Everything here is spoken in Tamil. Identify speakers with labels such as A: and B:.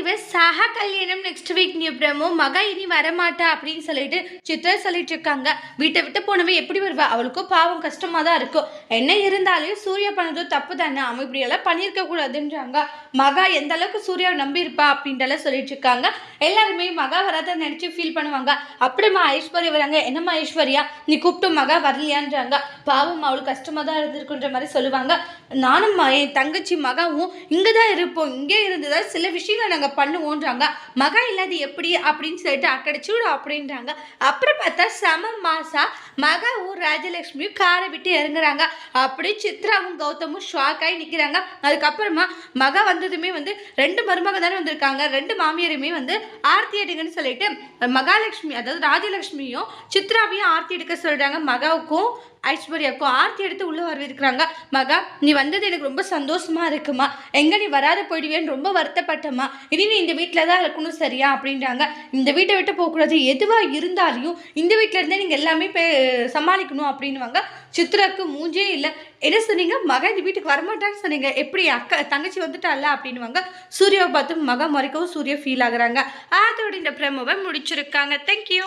A: இவ சக கல்யாணம் நெக்ஸ்ட் வீக் நீ பிரமோ மகா இனி வரமாட்டா அப்படின்னு சொல்லிட்டு சித்ரா சொல்லிட்டு இருக்காங்க. வீட்டை விட்டு போனவ எப்படி வருவா? அவளுக்கும் பாவம் கஷ்டமா தான் இருக்கும். என்ன இருந்தாலும் சூர்யா பண்ணதும் தப்பு தானே அவன் இப்படி எல்லாம் பண்ணியிருக்க கூடாதுன்றாங்க. மகா எந்த அளவுக்கு சூர்யாவை நம்பி இருப்பா அப்படின்ட்டு சொல்லிட்டு இருக்காங்க. எல்லாருமே மகா வராத நினைச்சு ஃபீல் பண்ணுவாங்க. அப்படிமா ஐஸ்வர்யா வராங்க. என்னம்மா ஐஸ்வர்யா? நீ கூப்பிட்டு மகா வரலையான்றாங்க. பாவம் அவளுக்கு கஷ்டமாக தான் இருந்திருக்குன்ற மாதிரி சொல்லுவாங்க. நானும் என் தங்கச்சி மகாவும் இங்கே தான் இருப்போம். இங்கே இருந்து தான் சில விஷயங்களை நாங்கள் பண்ணுவோன்றாங்க. மகா இல்லாது எப்படி அப்படின்னு சொல்லிட்டு அக்கடிச்சு விடும் அப்படின்றாங்க. அப்புறம் பார்த்தா செம மாசா மகாவும் ராஜலக்ஷ்மியும் காரை விட்டு இறங்குறாங்க. அப்படி சித்ராவும் கௌதமும் ஷாக் ஆகி நிற்கிறாங்க அதுக்கப்புறமா மகா வந்ததுமே வந்து ரெண்டு மருமக தானே வந்திருக்காங்க. ரெண்டு மாமியாருமே வந்து ஆர்த்தி எடுங்கன்னு சொல்லிட்டு மகாலட்சுமி அதாவது ராஜலக்ஷ்மியும் சித்ராவையும் ஆர்த்தி எடுக்க சொல்கிறாங்க மகாவுக்கும் ஐஸ்வர்யாவுக்கும் ஆர்த்தி எடுத்து உள்ளே வரவேற்கிறாங்க. மகா நீ வந்தது எனக்கு ரொம்ப சந்தோஷமா இருக்குமா? எங்கே நீ வராத போயிடுவேன்னு ரொம்ப வருத்தப்பட்டம்மா. இனி நீ இந்த வீட்டில் தான் இருக்கணும் சரியா? அப்படின்றாங்க. இந்த வீட்டை விட்டு போகக்கூடாது. எதுவாக இருந்தாலையும் இந்த வீட்டில் இருந்தே நீங்கள் எல்லாமே பே சமாளிக்கணும் அப்படின்னுவாங்க. சித்ராக்கு மூஞ்சே இல்லை. என்ன சொன்னீங்க? மகா இந்த வீட்டுக்கு வரமாட்டான்னு சொன்னீங்க. எப்படி அக்கா தங்கச்சி வந்துட்டால அப்படின்னுவாங்க. சூர்யாவை பார்த்து மகா மறைக்கவும் சூர்யா ஃபீல் ஆகுறாங்க. அதோட இந்த பிரமவை முடிச்சிருக்காங்க. தேங்க்யூ